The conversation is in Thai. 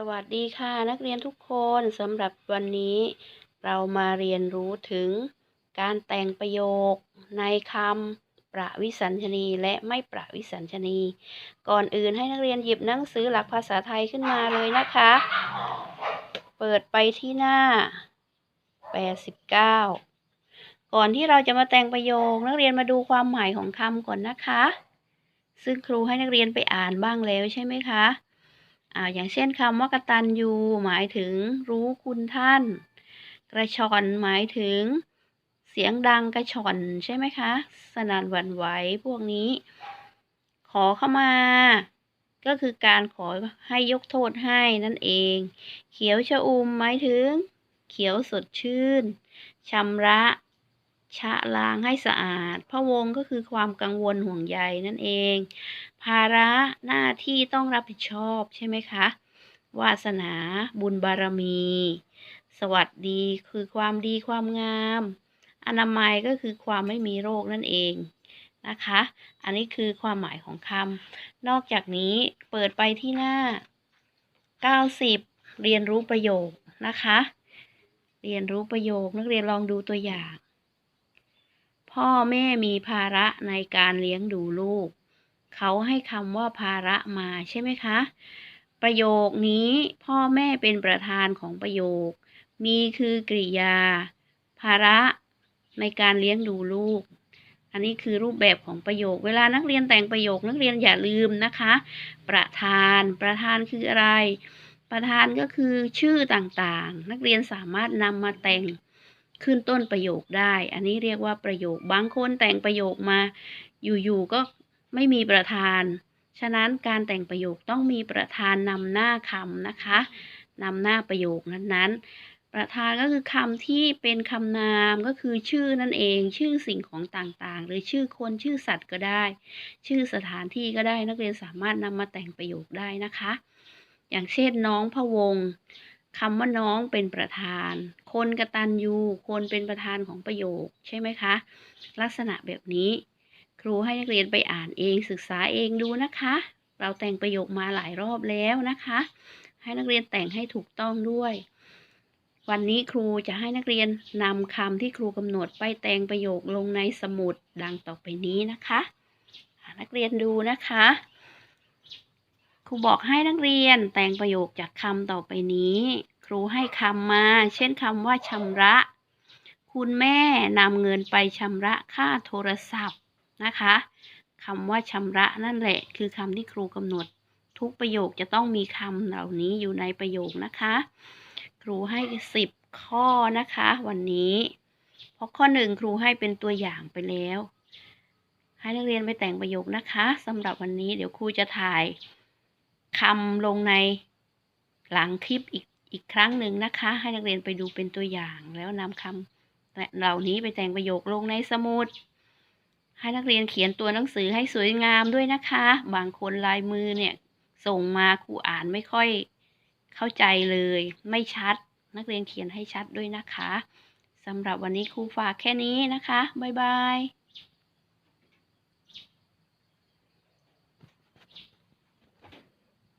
สวัสดีค่ะนักเรียนทุกคนสำหรับวันนี้ เรามาเรียนรู้ถึงการแต่งประโยคในคำประวิสัญชนีและไม่ประวิสัญชนี ก่อนอื่นให้นักเรียนหยิบหนังสือหลักภาษาไทยขึ้นมาเลยนะคะ เปิดไปที่หน้า 89 ก่อนที่เราจะมาแต่งประโยค นักเรียนมาดูความหมายของคำก่อนนะคะ ซึ่งครูให้นักเรียนไปอ่านบ้างแล้วใช่ไหมคะ อ่าอย่างเช่นคำว่ากตัญญูหมายถึงรู้คุณท่าน กระชอนหมายถึงเสียงดังกระชอนใช่ไหมคะ สนั่นหวั่นไหวพวกนี้ ขอเข้ามา ก็คือการขอให้ยกโทษให้นั่นเอง เขียวชะอุ่มหมายถึง เขียวสดชื่นชำระ ชะล้างให้สะอาด พระวงก็คือความกังวลห่วงใยนั่นเอง ภาระหน้าที่ต้องรับผิดชอบใช่ไหมคะ วาสนาบุญบารมี สวัสดีคือความดีความงาม อนามัยก็คือความไม่มีโรคนั่นเองนะคะ อันนี้คือความหมายของคำ นอกจากนี้เปิดไปที่หน้า 90 เรียนรู้ประโยคนะคะ เรียนรู้ประโยคนักเรียนลองดูตัวอย่าง พ่อแม่มีภาระในการเลี้ยงดูลูก เขาให้คำว่าภาระมาใช่ไหมคะ ประโยคนี้พ่อแม่เป็นประธานของประโยค มีคือกริยา ภาระในการเลี้ยงดูลูก อันนี้คือรูปแบบของประโยค เวลานักเรียนแต่งประโยคนักเรียนอย่าลืมนะคะ ประธาน ประธานคืออะไร ประธานก็คือชื่อต่างๆ นักเรียนสามารถนำมาแต่ง ขึ้นต้นประโยคได้ อันนี้เรียกว่าประโยค บางคนแต่งประโยคมา อยู่ๆก็ไม่มีประธาน ฉะนั้นการแต่งประโยคต้องมีประธานนำหน้าคำนะคะนำหน้าประโยคนั้นๆ ประธานก็คือคำที่เป็นคำนามก็คือชื่อนั่นเอง ชื่อสิ่งของต่างๆ หรือชื่อคนชื่อสัตว์ก็ได้ ชื่อสถานที่ก็ได้นักเรียนสามารถนำมาแต่งประโยคได้นะคะ อย่างเช่นน้องพะวง คำว่าน้องเป็นประธาน คนกระตัญญูคนเป็นประธานของประโยคใช่ไหมคะ ลักษณะแบบนี้ ครูให้นักเรียนไปอ่านเองศึกษาเองดูนะคะ เราแต่งประโยคมาหลายรอบแล้วนะคะ ให้นักเรียนแต่งให้ถูกต้องด้วย วันนี้ครูจะให้นักเรียนนำคำที่ครูกำหนดไปแต่งประโยคลงในสมุดดังต่อไปนี้นะคะ นักเรียนดูนะคะ ครูบอกให้นักเรียนแต่งประโยคจากคำต่อไปนี้ ครูให้คำมา เช่นคำว่าชำระ คุณแม่นำเงินไปชำระค่าโทรศัพท์นะคะคำว่าชำระนั่นแหละ คือคำที่ครูกำหนด ทุกประโยคจะต้องมีคำเหล่านี้อยู่ในประโยคนะคะ ครูให้สิบข้อนะคะ วันนี้ เพราะข้อหนึ่งครูให้เป็นตัวอย่างไปแล้ว ให้นักเรียนไปแต่งประโยคนะคะสำหรับวันนี้เดี๋ยวครูจะถ่าย คำลงในหลังคลิปอีกอีกครั้งหนึ่งนะคะ ให้นักเรียนไปดูเป็นตัวอย่างแล้วนำคำเหล่านี้ไปแต่งประโยคลงในสมุดให้นักเรียนเขียนตัวหนังสือให้สวยงามด้วยนะคะ บางคนลายมือเนี่ย ส่งมาครูอ่านไม่ค่อยเข้าใจเลย ไม่ชัด นักเรียนเขียนให้ชัดด้วยนะคะสำหรับวันนี้ครูฝากแค่นี้นะคะ บ๊ายบาย